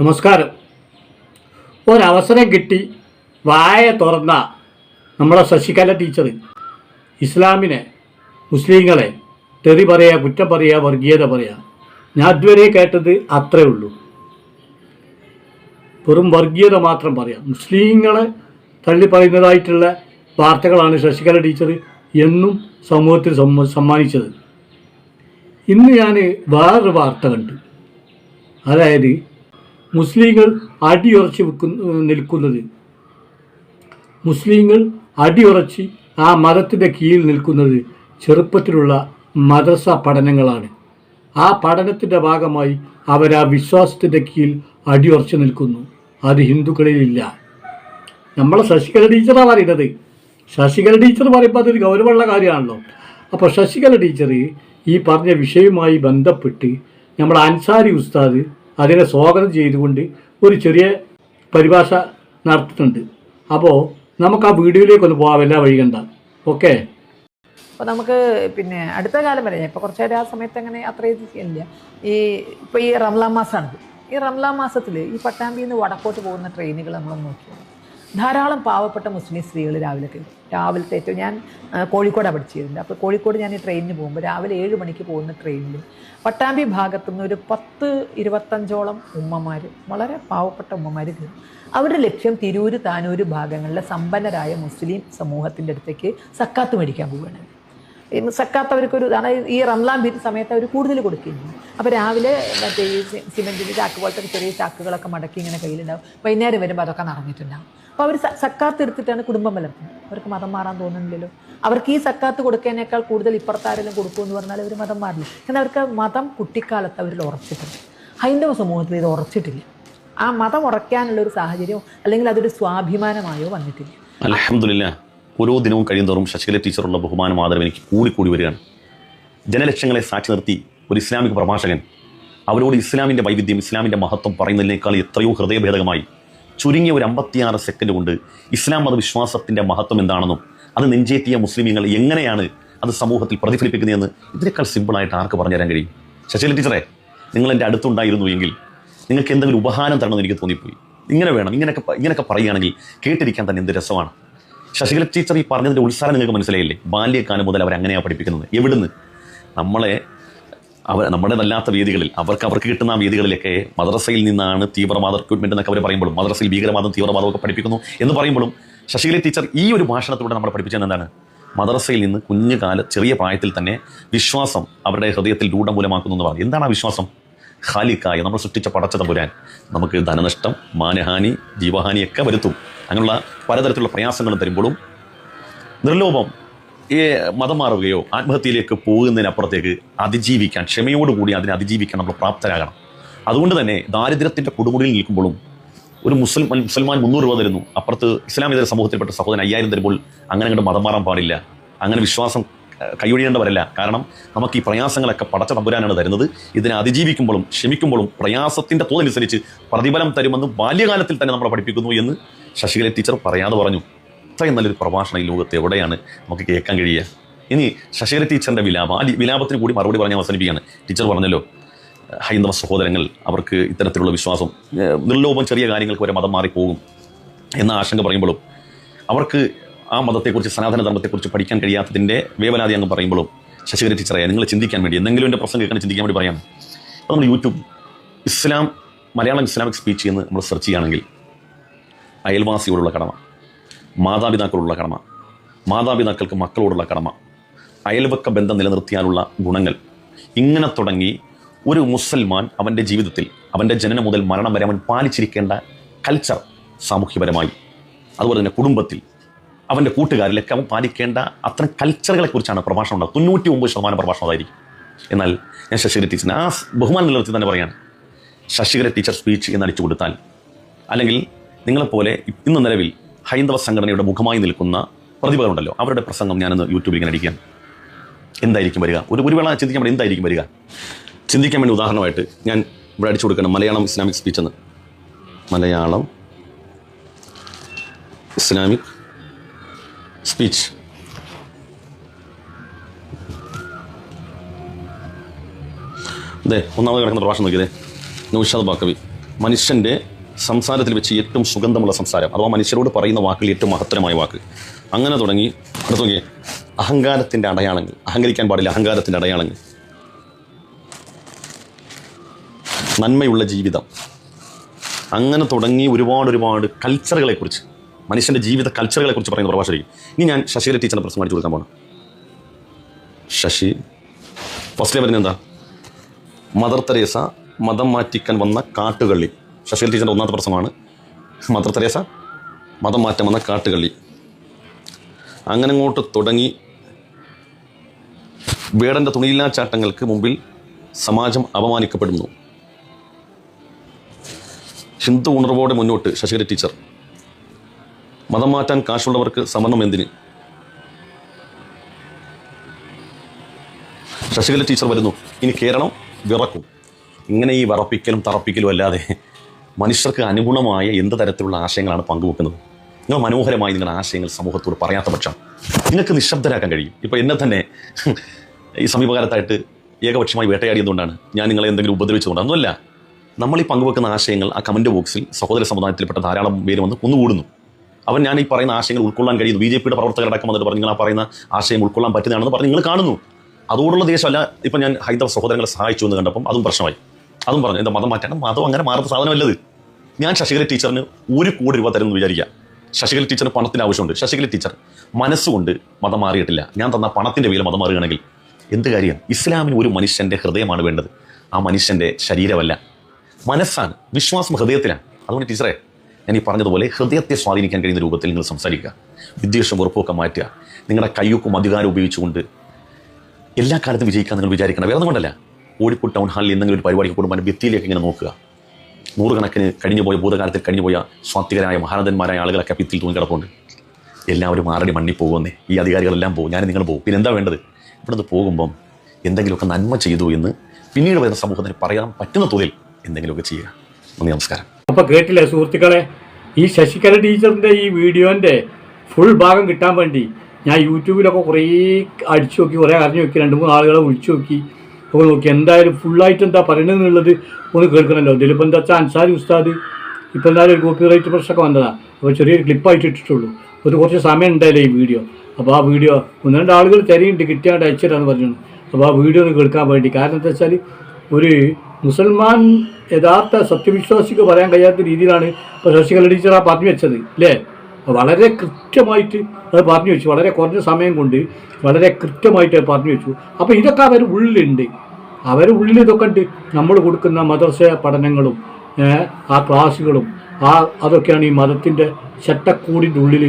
നമസ്കാരം. ഒരവസരം കിട്ടി വായ തുറന്ന നമ്മളെ ശശികല ടീച്ചർ ഇസ്ലാമിനെ മുസ്ലിങ്ങളെ തെറി പറയുക കുറ്റം പറയുക വർഗീയത പറയുക ഞാൻ ഇതുവരെ കേട്ടത് അത്രേ ഉള്ളൂ. വെറും വർഗീയത മാത്രം പറയാം. മുസ്ലിങ്ങളെ തള്ളി പറയുന്നതായിട്ടുള്ള വാർത്തകളാണ് ശശികല ടീച്ചർ എന്നും സമൂഹത്തിൽ സമ്മ- സമ്മാനിച്ചത്. ഇന്ന് ഞാൻ വേറൊരു വാർത്ത കണ്ടു. അതായത് മുസ്ലിങ്ങൾ അടിയുറച്ച് വെക്കുന്ന നിൽക്കുന്നത്. മുസ്ലിങ്ങൾ അടിയുറച്ച് ആ മതത്തിന്റെ കീഴിൽ നിൽക്കുന്നത് ചെറുപ്പത്തിലുള്ള മദ്രസ പഠനങ്ങളാണ്. ആ പഠനത്തിന്റെ ഭാഗമായി അവർ ആ വിശ്വാസത്തിന്റെ കീഴിൽ അടിയുറച്ച് നിൽക്കുന്നു. അത് ഹിന്ദുക്കളിലില്ല. നമ്മളെ ശശികല ടീച്ചറാണ് പറയുന്നത്. ശശികല ടീച്ചർ പറയുമ്പോൾ അതൊരു ഗൗരവമുള്ള കാര്യമാണല്ലോ. അപ്പോൾ ശശികല ടീച്ചർ ഈ പറഞ്ഞ വിഷയവുമായി ബന്ധപ്പെട്ട് നമ്മുടെ അൻസാരി ഉസ്താദ് അതിനെ സ്വാഗതം ചെയ്തുകൊണ്ട് ഒരു ചെറിയ പരിഭാഷ നടത്തുന്നുണ്ട് അപ്പോൾ നമുക്ക് ആ വീഡിയോയിലേക്ക് ഒന്ന് പോകാം എല്ലാ വഴി കണ്ട ഓക്കെ? അപ്പോൾ നമുക്ക് പിന്നെ അടുത്ത കാലം വരെ ഇപ്പോൾ കുറച്ചേരം ആ സമയത്ത് അങ്ങനെ അത്ര ഇത് ചെയ്യില്ല ഈ ഇപ്പോൾ ഈ റംലാം മാസമാണിത് ഈ റംലാം മാസത്തിൽ ഈ പട്ടാമ്പിയിൽ നിന്ന് വടക്കോട്ട് പോകുന്ന ട്രെയിനുകൾ നമ്മൾ നോക്കിയത് ധാരാളം പാവപ്പെട്ട മുസ്ലിം സ്ത്രീകൾ രാവിലെ രാവിലത്തെ ഏറ്റവും ഞാൻ കോഴിക്കോടാണ് പഠിച്ചിരുന്നത്. അപ്പോൾ കോഴിക്കോട് ഞാൻ ഈ ട്രെയിനിന് പോകുമ്പോൾ രാവിലെ ഏഴ് മണിക്ക് പോകുന്ന ട്രെയിനിൽ പട്ടാമ്പി ഭാഗത്തു നിന്ന് ഒരു പത്ത് ഇരുപത്തഞ്ചോളം ഉമ്മമാർ വളരെ പാവപ്പെട്ട ഉമ്മമാർ കയറും അവരുടെ ലക്ഷ്യം തിരൂര് താനൂര് ഭാഗങ്ങളിലെ സമ്പന്നരായ മുസ്ലിം സമൂഹത്തിന്റെ അടുത്തേക്ക് സക്കാത്ത് മേടിക്കാൻ പോവുകയാണ്. സക്കാത്ത് അവർക്കൊരു ഇതാണ് ഈ റംലാൻ ഭീതി സമയത്ത് അവർ കൂടുതൽ കൊടുക്കുന്നു അപ്പോൾ രാവിലെ മറ്റേ ഈ സിമെന്റിന്റെ ചാക്ക് പോലത്തെ ചെറിയ ചാക്കുകളൊക്കെ മടക്കി ഇങ്ങനെ കയ്യിലുണ്ടാവും വൈകുന്നേരം വരുമ്പോൾ അതൊക്കെ നിറഞ്ഞിട്ടുണ്ടാവും അപ്പോൾ അവർ സക്കാത്ത് എടുത്തിട്ടാണ് കുടുംബം വളർത്തുന്നത്. അവർക്ക് മതം മാറാൻ തോന്നുന്നില്ലല്ലോ. അവർക്ക് ഈ സക്കാത്ത് കൊടുക്കുന്നതിനേക്കാൾ കൂടുതൽ ഇപ്പുറത്താരെല്ലാം കൊടുക്കുമെന്ന് പറഞ്ഞാൽ അവർ മതം മാറില്ല. കാരണം അവർക്ക് മതം കുട്ടിക്കാലത്ത് അവരിൽ ഉറച്ചിട്ടുണ്ട്. ഹൈന്ദവ സമൂഹത്തിൽ ഇത് ഉറച്ചിട്ടില്ല. ആ മതം ഉറയ്ക്കാനുള്ളൊരു സാഹചര്യം അല്ലെങ്കിൽ അതൊരു സ്വാഭിമാനമായോ വന്നിട്ടില്ല. അലഹമില്ല ഓരോ ദിനവും കഴിയുന്തോറും ശശികല ടീച്ചറുള്ള ബഹുമാനം ആദരവ് എനിക്ക് കൂടിക്കൂടി വരികയാണ്. ജനലക്ഷങ്ങളെ സാക്ഷി നിർത്തി ഒരു ഇസ്ലാമിക പ്രഭാഷകൻ അവരോട് ഇസ്ലാമിന്റെ വൈവിധ്യം ഇസ്ലാമിന്റെ മഹത്വം പറയുന്നതിനേക്കാൾ എത്രയോ ഹൃദയഭേദകമായി ചുരുങ്ങിയ ഒരു അമ്പത്തിയാറ് സെക്കൻഡ് കൊണ്ട് ഇസ്ലാം മതവിശ്വാസത്തിന്റെ മഹത്വം എന്താണെന്നും അത് നെഞ്ചേറ്റിയ മുസ്ലിമീങ്ങൾ എങ്ങനെയാണ് അത് സമൂഹത്തിൽ പ്രതിഫലിപ്പിക്കുന്നതെന്ന് ഇതിനേക്കാൾ സിമ്പിളായിട്ട് ആർക്ക് പറഞ്ഞു തരാൻ കഴിയും? ശശികല ടീച്ചറെ നിങ്ങൾ എന്റെ അടുത്തുണ്ടായിരുന്നു എങ്കിൽ നിങ്ങൾക്ക് എന്തെങ്കിലും ഉപഹാരം തരണമെന്ന് എനിക്ക് തോന്നിപ്പോയി. ഇങ്ങനെ വേണം ഇങ്ങനെയൊക്കെ ഇങ്ങനെയൊക്കെ പറയുകയാണെങ്കിൽ കേട്ടിരിക്കാൻ തന്നെ എന്ത് രസമാണ്. ശശികല ടീച്ചർ ഈ പറഞ്ഞതിന്റെ ഉത്സാഹം നിങ്ങൾക്ക് മനസ്സിലായില്ലേ? ബാല്യക്കാലം മുതൽ അവർ അങ്ങനെയാണ് പഠിപ്പിക്കുന്നത്. എവിടുന്ന്? നമ്മളെ അവർ നമ്മുടേതല്ലാത്ത വേദികളിൽ അവർക്ക് അവർക്ക് കിട്ടുന്ന ആ വേദികളിലൊക്കെ മദ്രസയിൽ നിന്നാണ് തീവ്രവാദ റിക്രൂട്ട്മെന്റ് എന്നൊക്കെ അവർ പറയുമ്പോഴും മദ്രസയിൽ ഭീകരവാദം തീവ്രവാദം ഒക്കെ പഠിപ്പിക്കുന്നു എന്ന് പറയുമ്പോഴും ശശികല ടീച്ചർ ഈ ഒരു ഭാഷണത്തിലൂടെ നമ്മൾ പഠിപ്പിച്ചത് എന്താണ്? മദ്രസയിൽ നിന്ന് കുഞ്ഞുകാല ചെറിയ പ്രായത്തിൽ തന്നെ വിശ്വാസം അവരുടെ ഹൃദയത്തിൽ രൂഢമൂലമാക്കുന്നു എന്ന് പറഞ്ഞു. എന്താണ് ആ വിശ്വാസം? ഖാലിക്കായ നമ്മൾ സൃഷ്ടിച്ച പടച്ച തമ്പുരാൻ. നമുക്ക് ധനനഷ്ടം മാനഹാനി ജീവഹാനിയൊക്കെ വരുത്തും. അങ്ങനെയുള്ള പലതരത്തിലുള്ള പ്രയാസങ്ങളും തരുമ്പോഴും നിർലോഭം ഈ മതം മാറുകയോ ആത്മഹത്യയിലേക്ക് പോകുന്നതിനപ്പുറത്തേക്ക് അതിജീവിക്കാൻ ക്ഷമയോടുകൂടി അതിനെ അതിജീവിക്കാൻ നമ്മൾ പ്രാപ്തരാകണം. അതുകൊണ്ട് തന്നെ ദാരിദ്ര്യത്തിന്റെ കൊടുമുടിയിൽ നിൽക്കുമ്പോഴും ഒരു മുസ്ലിം മുസൽമാൻ മുന്നൂറ് രൂപ തരുന്നു. അപ്പുറത്ത് ഇസ്ലാമിതര സമൂഹത്തിൽപ്പെട്ട സഹോദരൻ അയ്യായിരം തരുമ്പോൾ അങ്ങനെ അങ്ങോട്ട് മതം മാറാൻ പാടില്ല. അങ്ങനെ വിശ്വാസം കൈയൊഴിയേണ്ടവരല്ല. കാരണം നമുക്ക് ഈ പ്രയാസങ്ങളൊക്കെ പടച്ച തമ്പുരാനാണ് തരുന്നത്. ഇതിനെ അതിജീവിക്കുമ്പോഴും ക്ഷമിക്കുമ്പോഴും പ്രയാസത്തിന്റെ തോതനുസരിച്ച് പ്രതിഫലം തരുമെന്ന് ബാല്യകാലത്തിൽ തന്നെ നമ്മളെ പഠിപ്പിക്കുന്നു എന്ന് ശശികല ടീച്ചർ പറയാതെ പറഞ്ഞു ഇത്രയും നല്ലൊരു പ്രഭാഷണം ഈ ലോകത്ത് എവിടെയാണ്? നമുക്ക് കേൾക്കാൻ കഴിയുക. ഇനി ശശികല ടീച്ചറിന്റെ വിലാപം ആ വിലാപത്തിന് കൂടി മറുപടി പറഞ്ഞ് അവസാനിപ്പിക്കുകയാണ്. ടീച്ചർ പറഞ്ഞല്ലോ ഹൈന്ദവ സഹോദരങ്ങൾ അവർക്ക് ഇത്തരത്തിലുള്ള വിശ്വാസം നിർലോപം ചെറിയ കാര്യങ്ങൾക്ക് വരെ മതം മാറിപ്പോകും എന്ന ആശങ്ക പറയുമ്പോഴും അവർക്ക് ആ മതത്തെക്കുറിച്ച് സനാതന ധർമ്മത്തെക്കുറിച്ച് പഠിക്കാൻ കഴിയാത്തതിന്റെ വേവനാദി അങ്ങ് പറയുമ്പോഴും ശശികല ടീച്ചറേ നിങ്ങൾ ചിന്തിക്കാൻ വേണ്ടി എന്തെങ്കിലും എന്റെ പ്രസംഗം കേൾക്കാൻ ചിന്തിക്കാൻ വേണ്ടി പറയാം. അപ്പോൾ നമ്മൾ YouTube Islam Malayalam Islamic speech എന്ന് നമ്മൾ സെർച്ച് ചെയ്യുകയാണെങ്കിൽ അയൽവാസിയോടുള്ള കടമ മാതാപിതാക്കളോടുള്ള കടമ മാതാപിതാക്കൾക്ക് മക്കളോടുള്ള കടമ അയൽവക്ക ബന്ധം നിലനിർത്തിയാലുള്ള ഗുണങ്ങൾ. ഇങ്ങനെ തുടങ്ങി ഒരു മുസൽമാൻ അവന്റെ ജീവിതത്തിൽ അവന്റെ ജനനം മുതൽ മരണം വരെ അവൻ പാലിച്ചിരിക്കേണ്ട കൾച്ചർ സാമൂഹ്യപരമായി. അതുപോലെ തന്നെ കുടുംബത്തിൽ അവന്റെ കൂട്ടുകാരിലൊക്കെ അവൻ പാലിക്കേണ്ട അത്തരം കൾച്ചറുകളെ കുറിച്ചാണ് പ്രഭാഷണം ഉണ്ടാകുക തൊണ്ണൂറ്റി ഒമ്പത് ശതമാനം പ്രഭാഷണം അതായിരിക്കും. എന്നാൽ ഞാൻ ശശികര ടീച്ചറിന് ആ ബഹുമാനം നിലനിർത്തി തന്നെ പറയാണ്. ശശികര ടീച്ചർ സ്പീച്ച് എന്ന് അടിച്ചു കൊടുത്താൽ അല്ലെങ്കിൽ നിങ്ങളെപ്പോലെ ഇന്ന് നിലവിൽ ഹൈന്ദവ സംഘടനയുടെ മുഖമായി നിൽക്കുന്ന പ്രതിഭകളുണ്ടല്ലോ. അവരുടെ പ്രസംഗം ഞാനൊന്ന് യൂട്യൂബിൽ ഇങ്ങനെ അടിക്കാം എന്തായിരിക്കും വരിക? ഒരു ഒരു വേള ചിന്തിക്കാൻ വേണ്ടി എന്തായിരിക്കും വരിക? ചിന്തിക്കാൻ വേണ്ടി ഉദാഹരണമായിട്ട് ഞാൻ ഇവിടെ അടിച്ചു കൊടുക്കണം മലയാളം ഇസ്ലാമിക് സ്പീച്ച് എന്ന്. മലയാളം ഇസ്ലാമിക് സ്പീച്ച് അതെ ഒന്നാമത് കിടക്കുന്ന പ്രഭാഷണം നോക്കിയതേ നൗഷാദ് ബാക്കവി. മനുഷ്യന്റെ സംസാരത്തിൽ വെച്ച് ഏറ്റവും സുഗന്ധമുള്ള സംസാരം. അഥവാ മനുഷ്യരോട് പറയുന്ന വാക്കുകൾ ഏറ്റവും മഹത്തരമായ വാക്ക്. അങ്ങനെ തുടങ്ങി അടുത്ത് നോക്കിയേ അഹങ്കാരത്തിന്റെ അടയാളങ്ങൾ. അഹങ്കരിക്കാൻ പാടില്ല അഹങ്കാരത്തിന്റെ അടയാളങ്ങൾ. നന്മയുള്ള ജീവിതം. അങ്ങനെ തുടങ്ങി ഒരുപാട് ഒരുപാട് കൾച്ചറുകളെ കുറിച്ച് മനുഷ്യന്റെ ജീവിത കൾച്ചറുകളെ കുറിച്ച് പറയുന്ന പ്രഭാഷകർ ഇനി ഞാൻ ശശികല ടീച്ചറിന്റെ പ്രശ്നം അടിച്ചു കൊടുക്കാൻ പോകണം ശശി ഫസ്റ്റിലെ വരുന്നത് എന്താ? മദർ തെരേസ മതം മാറ്റിക്കാൻ വന്ന കാട്ടുകള്ളി. ശശികല ടീച്ചറിന്റെ ഒന്നാമത്തെ പ്രസംഗമാണ്. മദർ തെരേസ മതം മാറ്റം വന്ന കാട്ടുകള്ളി. അങ്ങനെ അങ്ങോട്ട് തുടങ്ങി വേടന്റെ തുണിയില്ലാ ചാട്ടങ്ങൾക്ക് മുമ്പിൽ സമാജം അപമാനിക്കപ്പെടുന്നു. ഹിന്ദു ഉണർവോടെ മുന്നോട്ട് ശശികല ടീച്ചർ. മതം മാറ്റാൻ കാശുള്ളവർക്ക് സമരണം എന്തിന്? ശശികല ടീച്ചർ വരുന്നു. ഇനി കേരളം വിറക്കും. ഇങ്ങനെ ഈ വിറപ്പിക്കലും തറപ്പിക്കലും അല്ലാതെ മനുഷ്യർക്ക് അനുഗുണമായ എന്ത് തരത്തിലുള്ള ആശയങ്ങളാണ് പങ്കുവെക്കുന്നത്? നിങ്ങൾ മനോഹരമായി നിങ്ങളുടെ ആശയങ്ങൾ സമൂഹത്തോട് പറയാത്ത പക്ഷം നിങ്ങൾക്ക് നിശബ്ദരാക്കാൻ കഴിയും. ഇപ്പോൾ എന്നെ തന്നെ ഈ സമീപകാലത്തായിട്ട് ഏകപക്ഷമായി വേട്ടയാടിയതുകൊണ്ടാണ് ഞാൻ നിങ്ങളെ എന്തെങ്കിലും ഉപദ്രവിച്ചതുകൊണ്ട്. ഒന്നുമല്ല നമ്മൾ ഈ പങ്കുവെക്കുന്ന ആശയങ്ങൾ ആ കമന്റ് ബോക്സിൽ സഹോദര സമുദായത്തിൽപ്പെട്ട ധാരാളം പേര് വന്ന് കുന്നുകൂടുന്നു. അവൻ ഞാൻ ഈ പറയുന്ന ആശയങ്ങൾ ഉൾക്കൊള്ളാൻ കഴിയുന്നു. ബി ജെ പിയുടെ പ്രവർത്തകരടക്കം വന്നിട്ട് പറഞ്ഞു നിങ്ങൾ ആ പറയുന്ന ആശയം ഉൾക്കൊള്ളാൻ പറ്റുന്നതാണെന്ന് പറഞ്ഞ് നിങ്ങൾ കാണുന്നു. അതോടുള്ള ദേശമല്ല ഇപ്പം ഞാൻ ഹൈന്ദവ സഹോദരങ്ങളെ സഹായിച്ചു എന്ന് കണ്ടപ്പം അതും പ്രശ്നമായി. അതും പറഞ്ഞു എന്താ മതം മാറ്റണം? മതം അങ്ങനെ മാറുന്ന സാധനമല്ലത്. ഞാൻ ശശികല ടീച്ചറിന് ഒരു കോടി രൂപ തരുമെന്ന് വിചാരിക്കുക. ശശികല ടീച്ചറിന് പണത്തിന് ആവശ്യമുണ്ട്. ശശികല ടീച്ചർ മനസ്സുകൊണ്ട് മതം മാറിയിട്ടില്ല. ഞാൻ തന്ന പണത്തിന്റെ പേരിൽ മതം മാറുകയാണെങ്കിൽ എന്ത് കാര്യം? ഇസ്ലാമിന് ഒരു മനുഷ്യന്റെ ഹൃദയമാണ് വേണ്ടത്. ആ മനുഷ്യന്റെ ശരീരമല്ല. മനസ്സാണ് വിശ്വാസം ഹൃദയത്തിലാണ്. അതുകൊണ്ട് ടീച്ചറെ ഞാൻ ഈ പറഞ്ഞതുപോലെ ഹൃദയത്തെ സ്വാധീനിക്കാൻ കഴിയുന്ന രൂപത്തിൽ നിങ്ങൾ സംസാരിക്കുക. വിദ്വേഷം വെറുപ്പൊക്കെ മാറ്റുക. നിങ്ങളുടെ കയ്യൊക്കും അധികാരം ഉപയോഗിച്ചുകൊണ്ട് എല്ലാ കാലത്തും വിജയിക്കാൻ നിങ്ങൾ വിചാരിക്കണം. വേറെ കൊണ്ടല്ല. കോഴിക്കോട് ടൗൺ ഹാളിൽ എന്തെങ്കിലും ഒരു പരിപാടിക്ക് കൂടുമ്പോൾ ഭിത്തിയിലേക്ക് ഇങ്ങനെ നോക്കുക. നൂറുകണക്കിന് കഴിഞ്ഞുപോയ ഭൂതകാലത്തിൽ കഴിഞ്ഞുപോയ സ്വാത്വികരായ മഹാനന്ദന്മാരായ ആളുകളൊക്കെ ഭിത്തിയിൽ തൂങ്ങിക്കിടപ്പുണ്ട് എല്ലാവരും ആറടി മണ്ണിൽ പോകുന്നേ ഈ അധികാരികളെല്ലാം പോകും. ഞാൻ നിങ്ങൾ പോകും. പിന്നെ എന്താ വേണ്ടത്? ഇവിടുന്ന് പോകുമ്പം എന്തെങ്കിലുമൊക്കെ നന്മ ചെയ്തു എന്ന് പിന്നീട് വരുന്ന സമൂഹത്തിന് പറയാൻ പറ്റുന്ന തൊഴിൽ എന്തെങ്കിലുമൊക്കെ ചെയ്യുക. നന്ദി നമസ്കാരം. അപ്പൊ കേട്ടില്ലേ സുഹൃത്തുക്കളെ? ഈ ശശികല ടീച്ചറിന്റെ ഈ വീഡിയോന്റെ ഫുൾ ഭാഗം കിട്ടാൻ വേണ്ടി ഞാൻ യൂട്യൂബിലൊക്കെ കുറേ അടിച്ചു നോക്കി കുറേ അറിഞ്ഞു നോക്കി രണ്ട് മൂന്ന് ആളുകളെ വിളിച്ചു നോക്കി. അപ്പോൾ നോക്കി എന്തായാലും ഫുള്ളായിട്ട് എന്താ പറയണമെന്നുള്ളത് ഒന്ന് കേൾക്കണമല്ലോ ഇതിലിപ്പോൾ എന്താ വെച്ചാൽ അൻസാരി ഉസ്താദ് ഇപ്പോൾ എന്തായാലും ഒരു കോപ്പി റൈറ്റ് പ്രശ്നമൊക്കെ വന്നതാണ് അപ്പോൾ ചെറിയൊരു ക്ലിപ്പായിട്ട് ഇട്ടിട്ടുള്ളൂ. ഒരു കുറച്ച് സമയം ഉണ്ടായില്ലേ ഈ വീഡിയോ അപ്പോൾ ആ വീഡിയോ ഒന്ന് രണ്ട് ആളുകൾ തിരയുണ്ട് കിട്ടിയാണ്ട് അയച്ചിട്ടാന്ന് പറഞ്ഞു അപ്പോൾ ആ വീഡിയോ ഒന്ന് കേൾക്കാൻ വേണ്ടി. കാരണം എന്താ വെച്ചാൽ ഒരു മുസൽമാൻ യഥാർത്ഥ സത്യവിശ്വാസിക്ക് പറയാൻ കഴിയാത്ത രീതിയിലാണ് ഇപ്പോൾ ശശികല ടീച്ചർ ആ പറഞ്ഞു വെച്ചത് അല്ലേ? വളരെ കൃത്യമായിട്ട് അത് പറഞ്ഞു വെച്ചു. വളരെ കുറഞ്ഞ സമയം കൊണ്ട് വളരെ കൃത്യമായിട്ട് പറഞ്ഞു വെച്ചു. അപ്പോൾ ഇതൊക്കെ അവർ ഉള്ളിലുണ്ട്. അവർ ഉള്ളിൽ ഇതൊക്കെ നമ്മൾ കൊടുക്കുന്ന മദർസ പഠനങ്ങളും ആ ക്ലാസ്സുകളും ആ അതൊക്കെയാണ് ഈ മതത്തിന്റെ ചട്ടക്കൂടിന്റെ ഉള്ളിൽ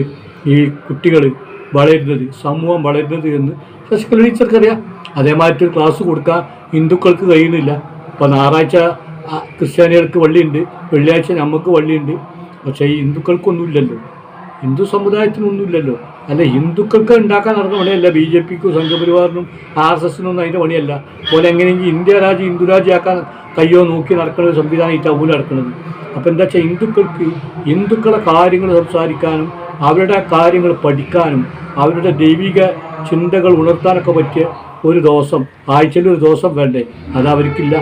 ഈ കുട്ടികൾ വളരുന്നത് സമൂഹം വളരുന്നത് എന്ന്. ശശികല ടീച്ചർക്കറിയാം അതേമാതിരി ക്ലാസ് കൊടുക്കാൻ ഹിന്ദുക്കൾക്ക് കഴിയുന്നില്ല. ഇപ്പോൾ ഞായറാഴ്ച ക്രിസ്ത്യാനികൾക്ക് വള്ളിയുണ്ട് വെള്ളിയാഴ്ച നമുക്ക് വള്ളിയുണ്ട്. പക്ഷേ ഈ ഹിന്ദുക്കൾക്കൊന്നുമില്ലല്ലോ. ഹിന്ദു സമുദായത്തിനൊന്നുമില്ലല്ലോ. അല്ല ഹിന്ദുക്കൾക്ക് ഉണ്ടാക്കാൻ നടക്കുന്ന പണിയല്ല. ബി ജെ പിക്കും സംഘപരിവാറിനും ആർ എസ് എസിനും ഒന്നും അതിന്റെ പണിയല്ല. പോലെ എങ്ങനെയെങ്കിൽ ഇന്ത്യ രാജ്യം ഹിന്ദു രാജ്യമാക്കാൻ കയ്യോ നോക്കി നടക്കുന്ന ഒരു സംവിധാനം ഈ ടൗണിൽ നടക്കുന്നത്. അപ്പോൾ എന്താ വെച്ചാൽ ഹിന്ദുക്കൾക്ക് ഹിന്ദുക്കളെ കാര്യങ്ങൾ സംസാരിക്കാനും അവരുടെ കാര്യങ്ങൾ പഠിക്കാനും അവരുടെ ദൈവിക ചിന്തകൾ ഉണർത്താനൊക്കെ പറ്റിയ ഒരു ദിവസം ആഴ്ചയിൽ ഒരു ദിവസം വേണ്ടേ? അത് അവർക്കില്ല.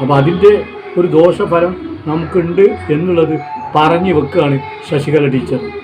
അപ്പോൾ അതിന്റെ ഒരു ദോഷഫലം നമുക്കുണ്ട് എന്നുള്ളത് പറഞ്ഞു വെക്കുകയാണ് ശശികല ടീച്ചർ.